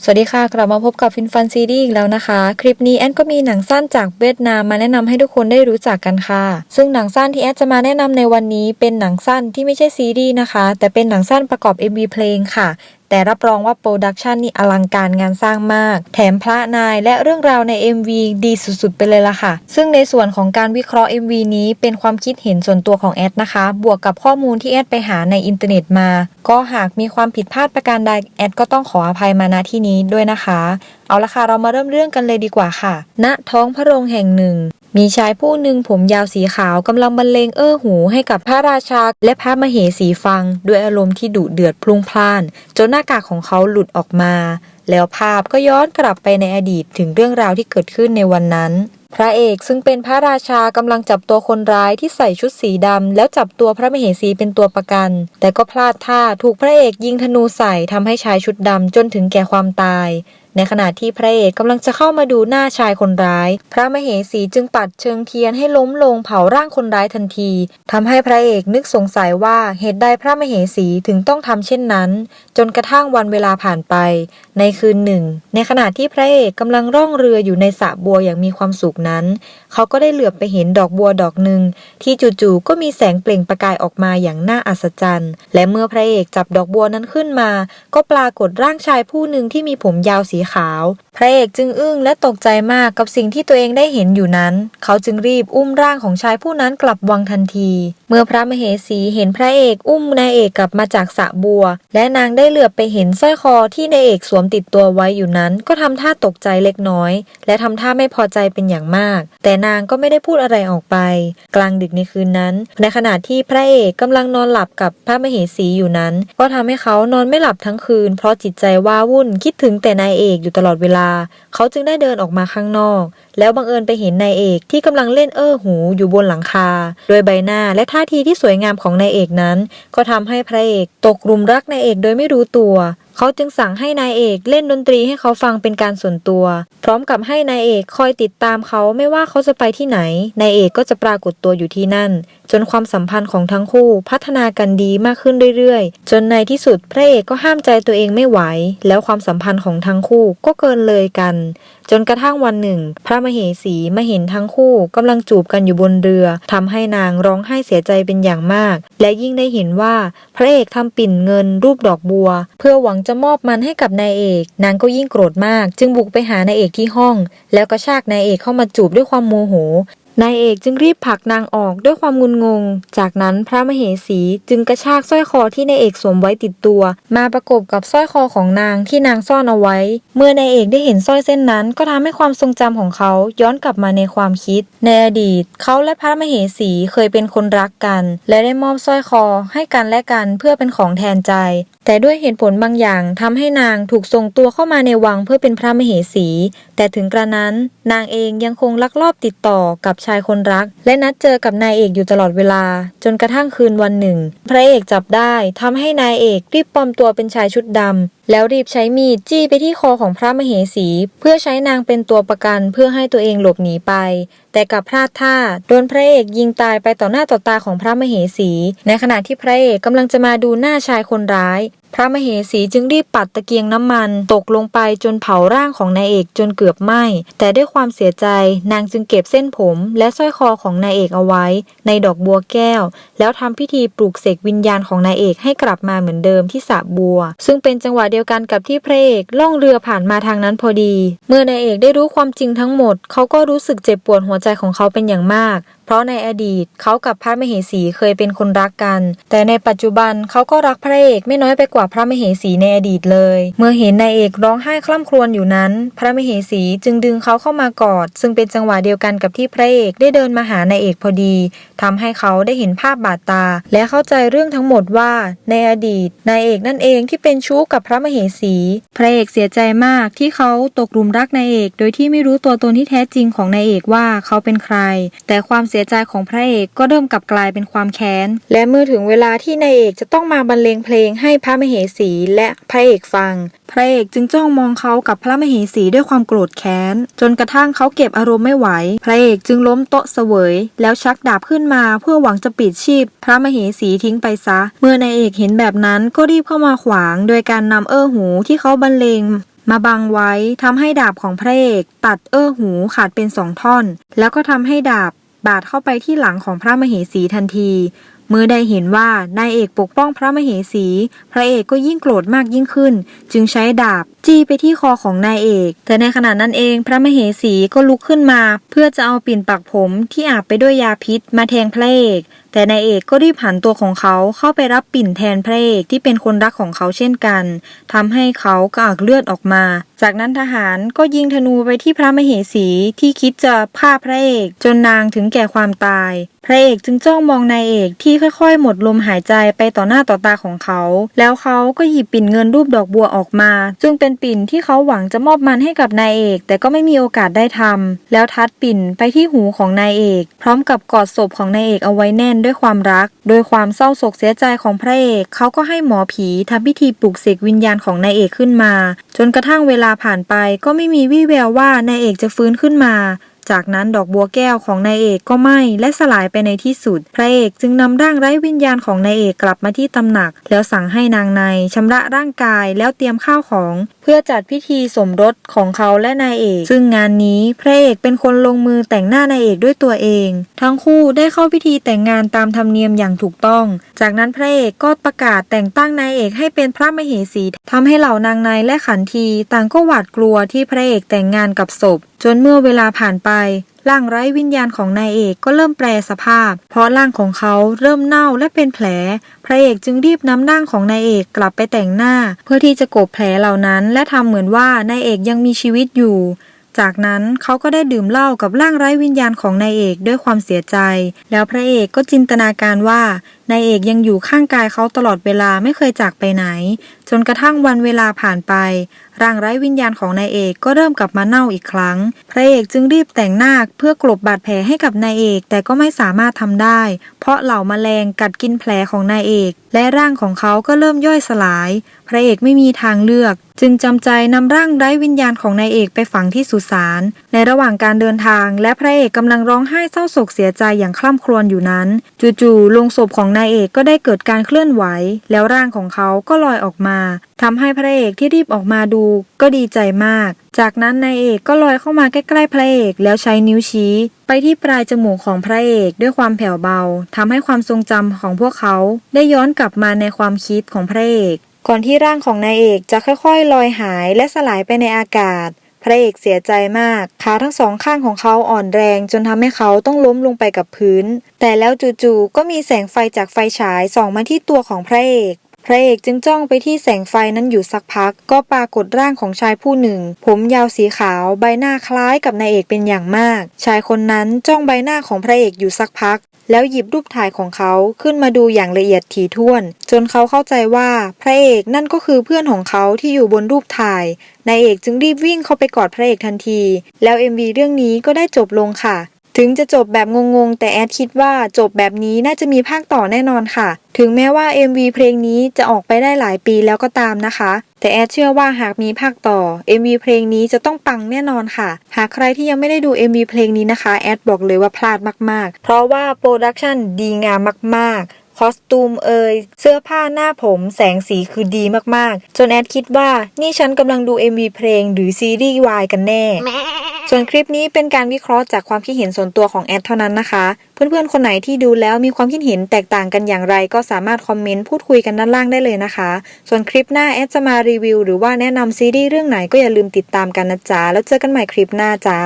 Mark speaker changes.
Speaker 1: สวัสดีค่ะ กลับมาพบกับฟินฟันซีรีส์อีกแล้วนะคะ คลิปนี้แอนก็มีหนังสั้นจากเวียดนามมาแนะนำให้ทุกคนได้รู้จักกันค่ะ ซึ่งหนังสั้นที่แอนจะมาแนะนำในวันนี้เป็นหนังสั้นที่ไม่ใช่ซีรีส์นะคะ แต่เป็นหนังสั้นประกอบ MV เพลงค่ะ แต่รับรองว่าโปรดักชันนี่อลังการงานสร้างมาก แถมพระนายและเรื่องราวใน MV ดีสุดๆ ไปเลยล่ะค่ะ ซึ่งในส่วนของการวิเคราะห์ MV นี้เป็นความคิดเห็นส่วนตัวของแอดนะคะ บวกกับข้อมูลที่แอดไปหาในอินเทอร์เน็ตมา ก็หากมีความผิดพลาดประการใดแอดก็ต้องขออภัยมาณที่นี้ด้วยนะคะ เอาละค่ะเรามาเริ่มเรื่องกันเลยดีกว่าค่ะ ณท้องพระโรงแห่งหนึ่ง มีชายผู้หนึ่งผมยาวสีขาวกำลังบรรเลงเอ้อหูให้กับพระราชาและพระมเหสีฟัง ด้วยอารมณ์ที่ดุเดือดพลุ่งพล่าน จนหน้ากากของเขาหลุดออกมา แล้วภาพก็ย้อนกลับไปในอดีตถึงเรื่องราวที่เกิดขึ้นในวันนั้น พระเอกซึ่งเป็นพระราชากำลังจับตัวคนร้ายที่ใส่ชุดสีดำแล้วจับตัวพระมเหสีเป็นตัวประกัน แต่ก็พลาดท่าถูกพระเอกยิงธนูใส่ทำให้ชายชุดดำจนถึงแก่ความตาย ในขณะที่พระเอกกำลังจะเข้ามาดูหน้าชายคนร้าย พระมเหสีจึงปัดเชิงเทียนให้ล้มลงเผาร่างคนร้ายทันทีทำให้พระเอกนึกสงสัยว่าเหตุใดพระมเหสีถึงต้องทำเช่นนั้น จนกระทั่งวันเวลาผ่านไป ในคืนหนึ่ง ในขณะที่พระเอกกำลังร่องเรืออยู่ในสระบัวอย่างมีความสุขนั้น เขาก็ได้เหลือบไปเห็นดอกบัวดอกหนึ่งที่จู่ๆก็มีแสงเปล่งประกายออกมาอย่างน่าอัศจรรย์ และเมื่อพระเอกจับดอกบัวนั้นขึ้นมา ก็ปรากฏร่างชายผู้หนึ่งที่มีผมยาวสีขาวพระเอกจึงอึ้งและตกใจมากกับสิ่งที่ตัวเองได้เห็นอยู่นั้น เขาจึงรีบอุ้มร่างของชายผู้นั้นกลับวังทันที เมื่อพระมเหสีเห็นพระเอกอุ้มนายเอกกลับมาจากสระบัว และนางได้เหลือบไปเห็นสร้อยคอที่นายเอกสวมติดตัวไว้อยู่นั้น ก็ทำท่าตกใจเล็กน้อย และทำท่าไม่พอใจเป็นอย่างมาก แต่นางก็ไม่ได้พูดอะไรออกไป กลางดึกในคืนนั้น ในขณะที่พระเอกกำลังนอนหลับกับพระมเหสีอยู่นั้น ก็ทำให้เขานอนไม่หลับทั้งคืน เพราะจิตใจว้าวุ่นคิดถึงแต่นายเอกอยู่ตลอดเวลาเขาจึงได้เดินออกมาข้างนอก แล้วบังเอิญไปเห็นนายเอกที่กำลังเล่นเอ้อหูอยู่บนหลังคา โดยใบหน้าและท่าทีที่สวยงามของนายเอกนั้น ก็ทำให้พระเอกตกหลุมรักนายเอกโดยไม่รู้ตัว เขาจึงสั่งให้นายเอกเล่นดนตรีให้เขาฟังเป็นการส่วนตัว พร้อมกับให้นายเอกคอยติดตามเขาไม่ว่าเขาจะไปที่ไหนนายเอกก็จะปรากฏตัวอยู่ที่นั่น จนความสัมพันธ์ของทั้งคู่พัฒนากันดีมากขึ้นเรื่อยๆ จนในที่สุดพระเอกก็ห้ามใจตัวเองไม่ไหว แล้วความสัมพันธ์ของทั้งคู่ก็เกินเลยกัน จนกระทั่งวันหนึ่ง พระมเหสีมาเห็นทั้งคู่กำลังจูบกันอยู่บนเรือ ทำให้นางร้องไห้เสียใจเป็นอย่างมาก และยิ่งได้เห็นว่าพระเอกทำปิ่นเงินรูปดอกบัว เพื่อหวังจะมอบมันให้กับนายเอก นางก็ยิ่งโกรธมาก จึงบุกไปหานายเอกที่ห้อง แล้วก็ชากนายเอกเข้ามาจูบด้วยความโมโห นายเอกจึงรีบผลักนางออกด้วยความงุนงง จากนั้นพระมเหสีจึงกระชากสร้อยคอที่นายเอกสวมไว้ติดตัว มาประกบกับสร้อยคอของนางที่นางซ่อนเอาไว้ เมื่อนายเอกได้เห็นสร้อยเส้นนั้น ก็ทำให้ความทรงจำของเขาย้อนกลับมาในความคิด ในอดีต เขาและพระมเหสีเคยเป็นคนรักกัน และได้มอบสร้อยคอให้กันและกันเพื่อเป็นของแทนใจแต่ด้วยเหตุผลบางอย่างทำให้นางถูกส่งตัวเข้ามาในวังเพื่อเป็นพระมเหสี แต่ถึงกระนั้น นางเองยังคงลักลอบติดต่อกับชายคนรัก และนัดเจอกับนายเอกอยู่ตลอดเวลา จนกระทั่งคืนวันหนึ่ง พระเอกจับได้ทำให้นายเอกรีบปลอมตัวเป็นชายชุดดำ แล้วรีบใช้มีดจี้ไปที่คอของพระมเหสี เพื่อใช้นางเป็นตัวประกันเพื่อให้ตัวเองหลบหนีไป แต่กับพลาดท่าโดนพระเอกยิงตายไปต่อหน้าต่อตาของพระมเหสี ในขณะที่พระเอกกำลังจะมาดูหน้าชายคนร้าย พระมเหสีจึงรีบปัดตะเกียงน้ำมัน ตกลงไปจนเผาร่างของนายเอกจนเกือบไหม้แต่ด้วยความเสียใจนางจึงเก็บเส้นผม และสร้อยคอของนายเอกเอาไว้ ในดอกบัวแก้ว แล้วทำพิธีปลูกเสกวิญญาณของนายเอกให้กลับมาเหมือนเดิมที่สระบัว ซึ่งเป็นจังหวะเดียวกันกับที่พระเอกล่องเรือผ่านมาทางนั้นพอดี เมื่อนายเอกได้รู้ความจริงทั้งหมด เขาก็รู้สึกเจ็บปวดหัวใจของเขาเป็นอย่างมาก ราะในอดีตเขากับพระมเหสีเคยเป็นคนรักกัน แต่ในปัจจุบันเขาก็รักพระเอกไม่น้อยไปกว่าพระมเหสีในอดีตเลย เมื่อเห็นนายเอกร้องไห้คล่ำครวญอยู่นั้น พระมเหสีจึงดึงเขาเข้ามากอด ซึ่งเป็นจังหวะเดียวกันกับที่พระเอกได้เดินมาหานายเอกพอดีทำให้เขาได้เห็นภาพบาดตา และเข้าใจเรื่องทั้งหมดว่า ในอดีตนายเอกนั่นเองที่เป็นชู้กับพระมเหสี พระเอกเสียใจมากที่เขาตกหลุมรักนายเอก โดยที่ไม่รู้ตัวตนที่แท้จริงของนายเอกว่าเขาเป็นใคร แต่ความเสียใจของพระเอกก็เริ่มกลับกลายเป็นความแค้น และเมื่อถึงเวลาที่นายเอกจะต้องมาบรรเลงเพลงให้พระมเหสีและพระเอกฟัง พระเอกจึงจ้องมองเขากับพระมเหสีด้วยความโกรธแค้น จนกระทั่งเขาเก็บอารมณ์ไม่ไหว พระเอกจึงล้มโต๊ะเสวย แล้วชักดาบขึ้นมาเพื่อหวังจะปิดชีพ พระมเหสีทิ้งไปซะ เมื่อนายเอกเห็นแบบนั้นก็รีบเข้ามาขวาง โดยการนำเอ้อหูที่เขาบรรเลงมาบังไว้ทำให้ดาบของพระเอก ตัดเอื้อหูขาดเป็นสองท่อน แล้วก็ทำให้ดาบ บาดเข้าไปที่หลังของพระมเหสีทันที เมื่อได้เห็นว่านายเอกปกป้องพระมเหสี พระเอกก็ยิ่งโกรธมากยิ่งขึ้น จึงใช้ดาบ จี้ไปที่คอของนายเอก แต่ในขณะนั้นเองพระมเหสีก็ลุกขึ้นมา เพื่อจะเอาปิ่นปักผมที่อาบไปด้วยยาพิษมาแทงพระเอกแต่นายเอกก็รีบหันตัวของเขาเข้าไปรับปิ่นแทนพระเอกที่เป็นคนรักของเขาเช่นกันทำให้เขากระอักเลือดออกมา จากนั้นทหารก็ยิงธนูไปที่พระมเหสีที่คิดจะฆ่าพระเอกจนนางถึงแก่ความตาย พระเอกจึงจ้องมองนายเอกที่ค่อยๆ หมดลมหายใจไปต่อหน้าต่อตาของเขา แล้วเขาก็หยิบปิ่นเงินรูปดอกบัวออกมา ซึ่งเป็นปิ่นที่เขาหวังจะมอบมันให้กับนายเอก แต่ก็ไม่มีโอกาสได้ทำแล้วทัดปิ่นไปที่หูของนายเอก พร้อมกับกอดศพของนายเอกเอาไว้แน่นด้วยความรัก โดยความเศร้าโศกเสียใจของพระเอกเขาก็ให้หมอผีทำพิธีปลุกเสกวิญญาณของนายเอกขึ้นมา จนกระทั่งเวลาผ่านไปก็ไม่มีวี่แววว่านายเอกจะฟื้นขึ้นมา จากนั้นดอกบัวแก้วของนายเอกก็ไหม้และสลายไปในที่สุด พระเอกจึงนำร่างไร้วิญญาณของนายเอกกลับมาที่ตำหนัก แล้วสั่งให้นางในชำระร่างกายแล้วเตรียมข้าวของ เพื่อจัดพิธีสมรสของเขาและนายเอก ซึ่งงานนี้พระเอกเป็นคนลงมือแต่งหน้านายเอกด้วยตัวเอง ทั้งคู่ได้เข้าพิธีแต่งงานตามธรรมเนียมอย่างถูกต้อง จากนั้นพระเอกก็ประกาศแต่งตั้งนายเอกให้เป็นพระมเหสีทำให้เหล่านางในและขันที ต่างก็หวาดกลัวที่พระเอกแต่งงานกับศพ จนเมื่อเวลาผ่านไปร่างไร้วิญญาณของนายเอกก็เริ่มแปรสภาพ เพราะร่างของเขาเริ่มเน่าและเป็นแผล พระเอกจึงรีบนำร่างของนายเอกกลับไปแต่งหน้า เพื่อที่จะกบแผลเหล่านั้น และทำเหมือนว่านายเอกยังมีชีวิตอยู่ จากนั้นเขาก็ได้ดื่มเหล้ากับร่างไร้วิญญาณของนายเอกด้วยความเสียใจ แล้วพระเอกก็จินตนาการว่านายเอกยังอยู่ข้างกายเขาตลอดเวลาไม่เคยจากไปไหน จนกระทั่งวันเวลาผ่านไปร่างไร้วิญญาณของนายเอกก็เริ่มกลับมาเน่าอีกครั้ง พระเอกจึงรีบแต่งหน้าเพื่อกลบบาดแผลให้กับนายเอก แต่ก็ไม่สามารถทำได้ เพราะเหล่าแมลงกัดกินแผลของนายเอก และร่างของเขาก็เริ่มย่อยสลาย พระเอกไม่มีทางเลือก จึงจำใจนำร่างไร้วิญญาณของนายเอกไปฝังที่สุสานในระหว่างการเดินทาง และพระเอกกำลังร้องไห้เศร้าโศกเสียใจอย่างคล่ำครวญอยู่นั้น จู่ๆลงศพของนายเอกก็ได้เกิดการเคลื่อนไหว แล้วร่างของเขาก็ลอยออกมาทำให้พระเอกที่รีบออกมาดูก็ดีใจมาก จากนั้นนายเอกก็ลอยเข้ามาใกล้ๆพระเอกแล้วใช้นิ้วชี้ ไปที่ปลายจมูกของพระเอกด้วยความแผ่วเบาทำให้ความทรงจำของพวกเขา ได้ย้อนกลับมาในความคิดของพระเอก ก่อนที่ร่างของนายเอกจะค่อยๆ ลอยหายและสลายไปในอากาศ พระเอกเสียใจมาก ขาทั้งสองข้างของเขาอ่อนแรงจนทำให้เขาต้องล้มลงไปกับพื้น แต่แล้วจู่ๆก็มีแสงไฟจากไฟฉายส่องมาที่ตัวของพระเอก พระเอกจึงจ้องไปที่แสงไฟนั้นอยู่สักพัก ก็ปรากฏร่างของชายผู้หนึ่ง ผมยาวสีขาวใบหน้าคล้ายกับนายเอกเป็นอย่างมาก ชายคนนั้นจ้องใบหน้าของพระเอกอยู่สักพัก แล้วหยิบรูปถ่ายของเขาขึ้นมาดูอย่างละเอียดถี่ถ้วน จนเขาเข้าใจว่าพระเอกนั่นก็คือเพื่อนของเขาที่อยู่บนรูปถ่ายนายเอกจึงรีบวิ่งเข้าไปกอดพระเอกทันที แล้ว MV เรื่องนี้ก็ได้จบลงค่ะ ถึงจะจบแบบงงๆ แต่แอดคิดว่าจบแบบนี้น่าจะมีภาคต่อแน่นอนค่ะ ถึงแม้ว่า MV เพลงนี้จะออกไปได้หลายปีแล้วก็ตามนะคะ แต่แอดเชื่อว่าหากมีภาคต่อ MV เพลงนี้จะต้องปังแน่นอนค่ะ หากใครที่ยังไม่ได้ดู MV เพลงนี้นะคะ แอดบอกเลยว่าพลาดมากๆ เพราะว่าโปรดักชันดีงามมากๆคอสตูมเอ่ยเสื้อผ้าหน้าผมแสงสีคือดีมากๆ จนแอดคิดว่านี่ฉันกำลังดู MV เพลงหรือซีรีส์วายกันแน่ ส่วนคลิปนี้เป็นการวิเคราะห์จากความคิดเห็นส่วนตัวของแอดเท่านั้นนะคะ เพื่อนๆ คนไหนที่ดูแล้วมีความคิดเห็นแตกต่างกันอย่างไร ก็สามารถคอมเมนต์พูดคุยกันด้านล่างได้เลยนะคะ ส่วนคลิปหน้าแอดจะมารีวิว หรือว่าแนะนำซีรีส์เรื่องไหนก็อย่าลืมติดตามกันนะจ๊ะแล้วเจอกันใหม่คลิปหน้าจ้า